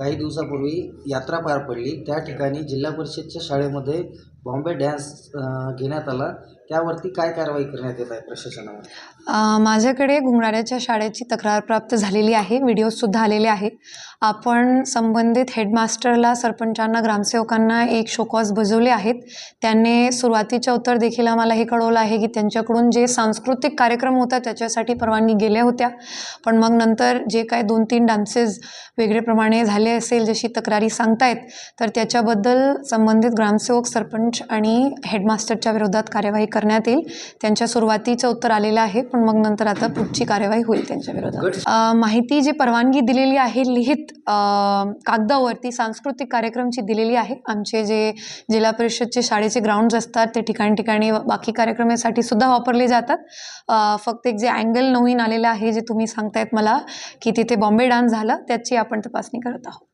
काही दिवसापूर्वी यात्रा पार पडली. त्या ठिकाणी जिल्हा परिषदच्या शाळेमध्ये बॉम्बे डॅन्स घेण्यात आला. त्यावरती काय कारवाई करण्यात येत आहे प्रशासनामध्ये माझ्याकडे घुंगराऱ्याच्या शाळेची तक्रार प्राप्त झालेली आहे. व्हिडिओजसुद्धा आलेले आहे आपण संबंधित हेडमास्टरला सरपंचांना ग्रामसेवकांना एक शोकॉज बजवले आहेत. त्यांनी सुरुवातीच्या उत्तर देखील आम्हाला हे कळवलं आहे की त्यांच्याकडून जे सांस्कृतिक कार्यक्रम होता त्याच्यासाठी परवानगी गेल्या होत्या. पण मग नंतर जे काय दोन तीन डान्सेस वेगळेप्रमाणे झाले असेल जशी तक्रारी सांगतायत तर त्याच्याबद्दल संबंधित ग्रामसेवक सरपंच आणि हेडमास्टरच्या विरोधात कार्यवाही करण्यात येईल. त्यांच्या सुरुवातीचं उत्तर आलेलं आहे पण मग नंतर आता पुढची कार्यवाही होईल त्यांच्या विरोधात. माहिती जी परवानगी दिलेली आहे लिहित कागदावरती सांस्कृतिक कार्यक्रमची दिलेली आहे. आमचे जे जिल्हा परिषदचे शाळेचे ग्राउंड्स असतात ते ठिकाणी ठिकाणी बाकी कार्यक्रमासाठी सुद्धा वापरले जातात. फक्त एक जे अँगल नवीन आलेलं आहे जे तुम्ही सांगतायत मला की तिथे बॉम्बे डान्स झाला त्याची आपण तपासणी करत आहोत.